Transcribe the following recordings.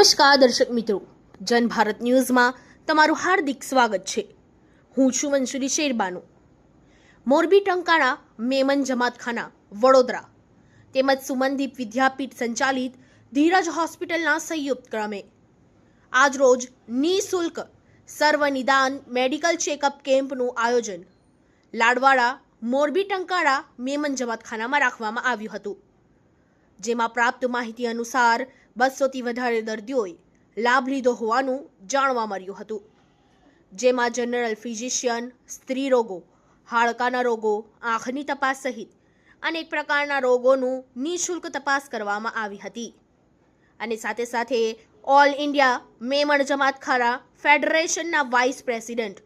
નમસ્કાર દર્શક મિત્રો. જન ભારત ન્યૂઝમાં તમારું હાર્દિક સ્વાગત છે. હું છું મંસુરી શેરબાનુ. મોરબી ટંકાણા મેમન જમાતખાના વડોદરા તેમજ સુમનદીપ વિદ્યાપીઠ સંચાલિત ધીરજ હોસ્પિટલના સંયુક્ત ક્રમે. આજરોજ નિઃશુલ્ક સર્વ નિદાન મેડિકલ ચેકઅપ કેમ્પનું આયોજન લાડવાડા, મોરબી ટંકાણા મેમન જમાતખાનામાં રાખવામાં આવ્યું હતું. જેમાં પ્રાપ્ત માહિતી અનુસાર બસોથી વધારે દર્દીઓએ લાભ લીધો હોવાનું જાણવા મળ્યું હતું. જેમાં જનરલ ફિઝિશિયન, સ્ત્રી રોગો, હાડકાના રોગો, આંખની તપાસ સહિત અનેક પ્રકારના રોગોનું નિઃશુલ્ક તપાસ કરવામાં આવી હતી. અને સાથે સાથે ઓલ ઇન્ડિયા મેમણ જમાતખારા ફેડરેશનના વાઇસ પ્રેસિડેન્ટ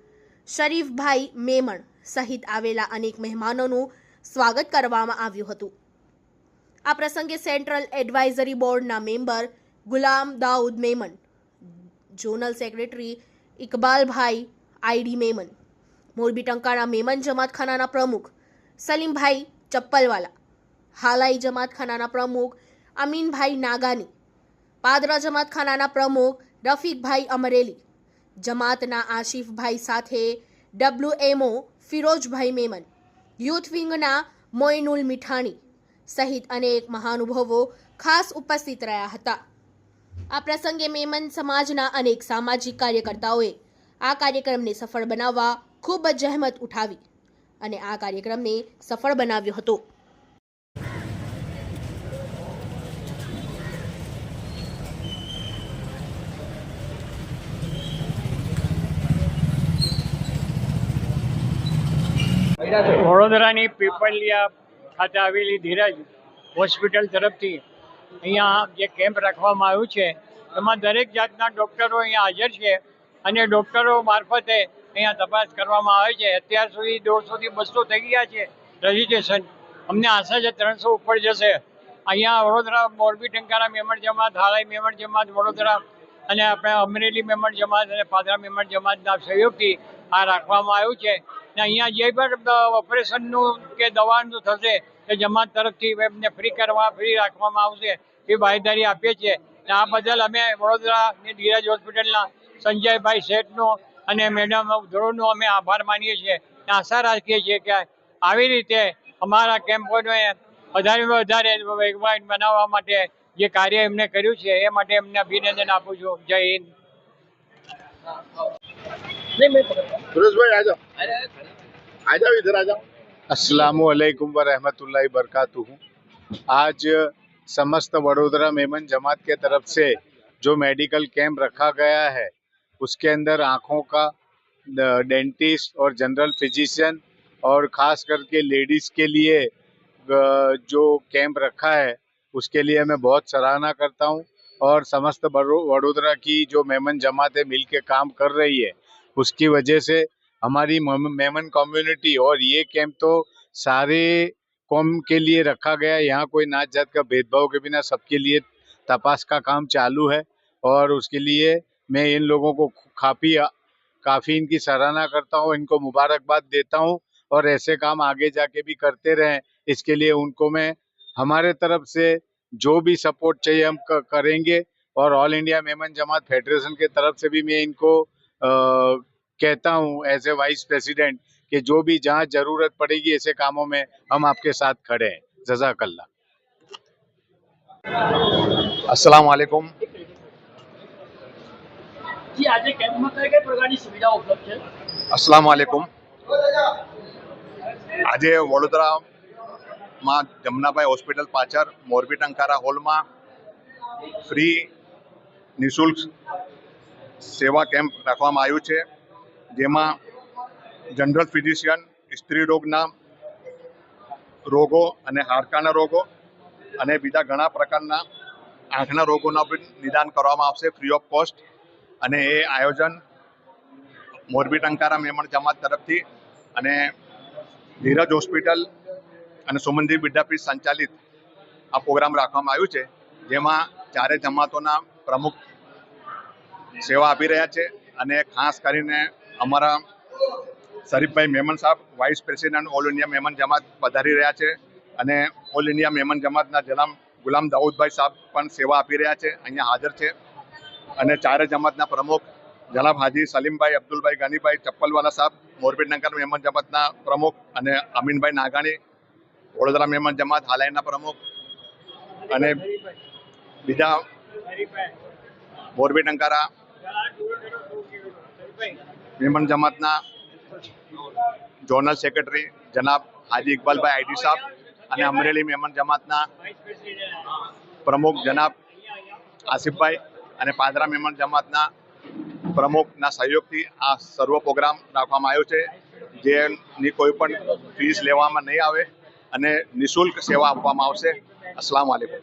શરીફભાઈ મેમણ સહિત આવેલા અનેક મહેમાનોનું સ્વાગત કરવામાં આવ્યું હતું. આ પ્રસંગે સેન્ટ્રલ એડવાઇઝરી બોર્ડના member Gulam Daud Memon, zonal secretary Iqbalbhai ID Memon, Morbi ટંકાણા Memon જમાતખાનાના પ્રમુખ સલીમભાઈ ચપ્પલવાલા, હાલાઈ જમાતખાનાના પ્રમુખ અમીનભાઈ નાગાની, પાદરા જમાતખાનાના પ્રમુખ રફીકભાઈ અમરેલી, જમાતના આશિફભાઈ સાથે ડબ્લ્યુએમઓ ફિરોજભાઈ મેમન, યુથ વિંગના મોઇનુલ મીઠાણી સહિત અનેક મહાનુભાવો ખાસ ઉપસ્થિત રહ્યા હતા. આ પ્રસંગે મેમન સમાજના અનેક સામાજિક કાર્યકર્તાઓએ આ કાર્યક્રમને સફળ બનાવવા ખૂબ જ જહેમત ઉઠાવી અને આ કાર્યક્રમને સફળ બનાવ્યો હતો. વડોદરાની પીપલિયા ખાતે આવેલી ધીરજ હોસ્પિટલ તરફથી અહીંયા જે કેમ્પ રાખવામાં આવ્યું છે, એમાં દરેક જાતના ડૉક્ટરો અહીંયા હાજર છે અને ડૉક્ટરો મારફતે અહીંયા તપાસ કરવામાં આવે છે. અત્યાર સુધી દોઢસોથી બસો થઈ ગયા છે રજીસ્ટ્રેશન. અમને આશા છે ત્રણસો ઉપર જશે. અહીંયા વડોદરા મોરબી ટંકારા મેમણ જમાત હાલાઈ મેમણ જમાત, વડોદરા અને આપણે અમરેલી મેમણ જમાત અને પાદરા મેમણ જમાતના સહયોગથી આ રાખવામાં આવ્યું છે. ને અહીંયા જે પણ ઓપરેશનનું કે દવાનું થશે કે જમાત તરફથી એમને ફ્રી કરવા ફ્રી રાખવામાં આવશે, એ બાહેદારી આપીએ છીએ. આ બદલ અમે વડોદરાની ધીરજ હોસ્પિટલના સંજયભાઈ શેઠનો અને મેડમ ધોરણનો અમે આભાર માનીએ છીએ. આશા રાખીએ છીએ કે આવી રીતે અમારા કેમ્પોને વધારેમાં વધારે વેગવાન બનાવવા માટે જે કાર્ય એમને કર્યું છે, એ માટે એમને અભિનંદન આપું છું. જય હિન્દ. સુરેશભાઈ આ જાઓ આ जाओ असलामुअलैकुम व रहमतुल्लाहि बरकातुहू आज समस्त वडोदरा मेमन जमात के तरफ़ से जो मेडिकल कैंप रखा गया है, उसके अंदर आँखों का डेंटिस्ट और जनरल फिजिशियन और खास करके लेडीज़ के लिए जो कैंप रखा है, उसके लिए मैं बहुत सराहना करता हूँ और समस्त वडोदरा की जो मेमन जमात है मिल के काम कर रही है, उसकी वजह से हमारी मेमन कम्युनिटी और ये कैंप तो सारे कौम के लिए रखा गया यहाँ कोई नाच जात का भेदभाव के बिना सबके लिए तपास का काम चालू है और उसके लिए मैं इन लोगों को काफ़ी काफ़ी इनकी सराहना करता हूँ इनको मुबारकबाद देता हूँ और ऐसे काम आगे जाके भी करते रहें। इसके लिए उनको मैं हमारे तरफ़ से जो भी सपोर्ट चाहिए हम करेंगे और all India Memon Jamat federation के तरफ़ से भी मैं इनको अ, कहता हूँ एज ए वाइस प्रेसिडेंट कि जो भी जहाँ जरूरत पड़ेगी ऐसे कामों में हम आपके साथ खड़े हैं जजाकल्ला અસલામ વાલેકુમ જી આજે કેમ્પમાં કઈ કઈ પ્રકારની સુવિધાઓ ઉપલબ્ધ છે અસલામ વાલેકુમ આજે વડોદરામાં જમનાભાઈ હોસ્પિટલ પાછળ મોરબી ટંકારા હોલમાં ફ્રી નિઃશુલ્ક સેવા કેમ્પ રાખવામાં આવ્યું છે જેમાં જનરલ ફિઝિશિયન, સ્ત્રી રોગના રોગો અને હાડકાના રોગો અને બીજા ઘણા પ્રકારના આંખના રોગોના નિદાન કરવામાં આવશે ફ્રી ઓફ કોસ્ટ અને એ આયોજન મોરબી ટંકારા મેમણ જમાત તરફથી અને ધીરજ હોસ્પિટલ અને સુમનજી વિદ્યાપીઠ સંચાલિત આ પ્રોગ્રામ રાખવામાં આવ્યું છે, જેમાં ચારે જમાતોના પ્રમુખ સેવા આપી રહ્યા છે અને ખાસ કરીને અમારા શરીફભાઈ મેમન સાહેબ vice president all India Memon Jamat પધારી રહ્યા છે અને ઓલ ઇન્ડિયા મેમન જમાતના જનામ ગુલામ દાઉદભાઈ સાહેબ પણ સેવા આપી રહ્યા છે, અહીંયા હાજર છે. અને ચારે જમાતના પ્રમુખ જનાબ હાજી સલીમભાઈ, અબ્દુલભાઈ ગાનીભાઈ, ચપ્પલવાલા સાહેબ, મોરબી નગર મહેમાન જમાતના પ્રમુખ અને અમીનભાઈ નાગાણી, વડોદરા મહેમાન જમાત હાલાઈના પ્રમુખ અને બીજા મોરબી ટંકારા મહેમાન જમાતના જોનલ સેક્રેટરી જનાબ હાજી ઇકબાલભાઈ આઈડી સાહેબ અને અમરેલી મહેમાન જમાતના પ્રમુખ જનાબ આસિફભાઈ અને પાદરા મહેમાન જમાતના પ્રમુખના સહયોગથી આ સર્વ પ્રોગ્રામ રાખવામાં આવ્યો છે. જેની કોઈ પણ ફીસ લેવામાં નહીં આવે અને નિઃશુલ્ક સેવા આપવામાં આવશે. અસલામ વાલેકુમ.